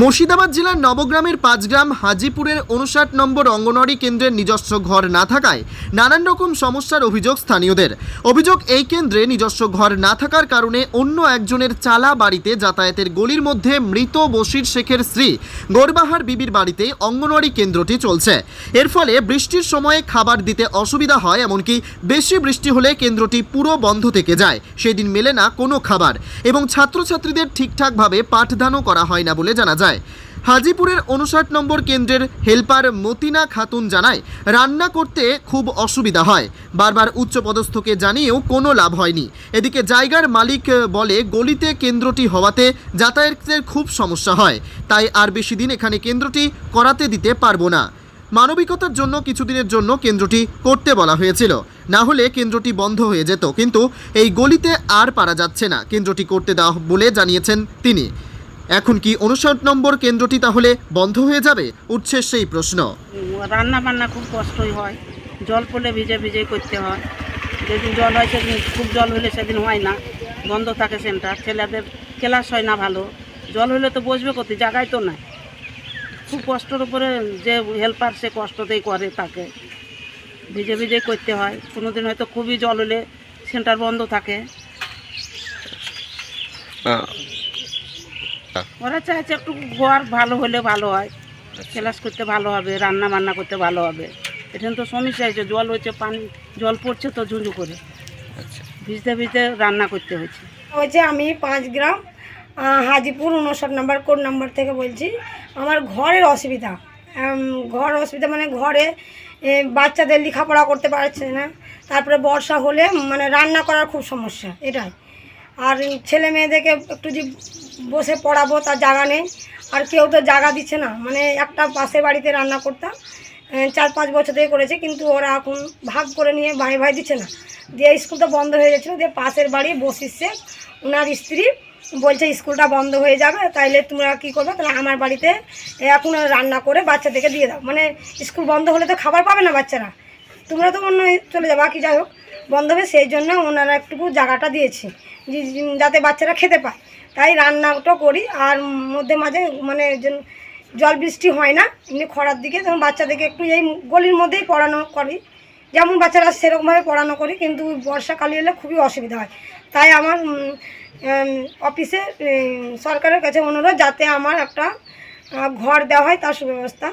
মুর্শিদাবাদ জেলার নবগ্রামের পাঁচগ্রাম হাজিপুরের উনষাট নম্বর অঙ্গনওয়াড়ি কেন্দ্রের নিজস্ব ঘর না থাকায় নানান রকম সমস্যার অভিযোগ স্থানীয়দের। অভিযোগ এই কেন্দ্রে নিজস্ব ঘর না থাকার কারণে অন্য একজনের চালা বাড়িতে যাতায়াতের গলির মধ্যে মৃত বশির শেখের স্ত্রী গোরবাহার বিবির বাড়িতে অঙ্গনওয়াড়ি কেন্দ্রটি চলছে। এর ফলে বৃষ্টির সময়ে খাবার দিতে অসুবিধা হয়, এমনকি বেশি বৃষ্টি হলে কেন্দ্রটি পুরো বন্ধ থেকে যায়। সেদিন মেলে না কোনো খাবার এবং ছাত্রছাত্রীদের ঠিকঠাকভাবে পাঠদানও করা হয় না বলে জানা যায়। হাজিপুরের উনষাট নম্বর কেন্দ্রের হেল্পার মতিনা খাতুন জানায়, রান্না করতে খুব অসুবিধা হয়। বারবার উচ্চপদস্থকে জানিয়েও কোনো লাভ হয়নি। এদিকে জায়গার মালিক বলে, গলিতে কেন্দ্রটি হওয়াতে যাতায়াতের খুব সমস্যা হয়। তাই আর বেশি দিন এখানে কেন্দ্রটি করাতে দিতে পারব না। মানবিকতার জন্য কিছুদিনের জন্য কেন্দ্রটি করতে বলা হয়েছিল। না হলে কেন্দ্রটি বন্ধ হয়ে যেত। কিন্তু এই গলিতে আর পারা যাচ্ছে না। কেন্দ্রটি করতে দেওয়া বলে জানিয়েছেন তিনি। এখন কি উনষাট নম্বর কেন্দ্রটি তাহলে বন্ধ হয়ে যাবে? উঠছে সেই প্রশ্ন। রান্না বান্না খুব কষ্টই হয়। জল পড়লে ভিজে ভিজে করতে হয়। যেদিন জল হয় সেদিন খুব জল হলে সেদিন হয় না। বন্ধ থাকে সেন্টার। ছেলেদের ক্লাস হয় না ভালো। জল হলে তো বসবে কোথায়? জায়গায় তো নাই। খুব কষ্টর উপরে যে হেল্পার সে কষ্টতেই করে তাকে। ভিজে ভিজে করতে হয়। কোনো দিন হয়তো খুবই জল হলে সেন্টার বন্ধ থাকে। ওরা চাইছে একটু ঘর ভালো হলে ভালো হয় ক্লাস করতে ভালো হবে রান্না বান্না করতে ভালো হবে। এখানে তো সমস্যা হয়েছে জল হচ্ছে পানি জল পড়ছে তো ঝুঁঝু করে। ভিজতে ভিজতে রান্না করতে হয়েছে। হচ্ছে আমি পাঁচ গ্রাম হাজিপুর উনষাট নাম্বার কোড নাম্বার থেকে বলছি আমার ঘরের অসুবিধা। ঘর অসুবিধা মানে ঘরে এ, বাচ্চাদের লেখাপড়া করতে পারছে না। তারপরে বর্ষা হলে মানে রান্না করার খুব সমস্যা এটাই। আর ছেলে মেয়েদেরকে একটু যে বসে পড়াবো, তার জায়গা নেই। আর কেউ তো জায়গা দিচ্ছে না। মানে একটা পাশের বাড়িতে রান্না করতাম চার পাঁচ বছর থেকে করেছে, কিন্তু ওরা এখন ভাগ করে নিয়ে ভাই ভাই দিচ্ছে না। দিয়ে স্কুলটা বন্ধ হয়ে গেছিল, দিয়ে পাশের বাড়ি বসিচ্ছে ওনার স্ত্রী বলছে, স্কুলটা বন্ধ হয়ে যাবে, তাইলে তোমরা কী করবে? তাহলে আমার বাড়িতে এখন রান্না করে বাচ্চাদেরকে দিয়ে দাও। মানে স্কুল বন্ধ হলে তো খাবার পাবে না বাচ্চারা। তোমরা তো অন্য চলে যাবা কি যাই হোক। বন্ধ হবে সেই জন্য ওনারা একটুকু জায়গাটা দিয়েছে যাতে বাচ্চারা খেতে পায়। তাই রান্নাটা করি, আর মধ্যে মাঝে মানে জল বৃষ্টি হয় না, এমনি খরার দিকে, তখন বাচ্চাদেরকে একটু এই গলির মধ্যেই পড়ানো করি। যেমন বাচ্চারা সেরকমভাবে পড়ানো করি, কিন্তু বর্ষাকালে এলে খুবই অসুবিধা হয়। তাই আমার অফিসে সরকারের কাছে অনুরোধ, যাতে আমার একটা ঘর দেওয়া হয়, তার সুব্যবস্থা।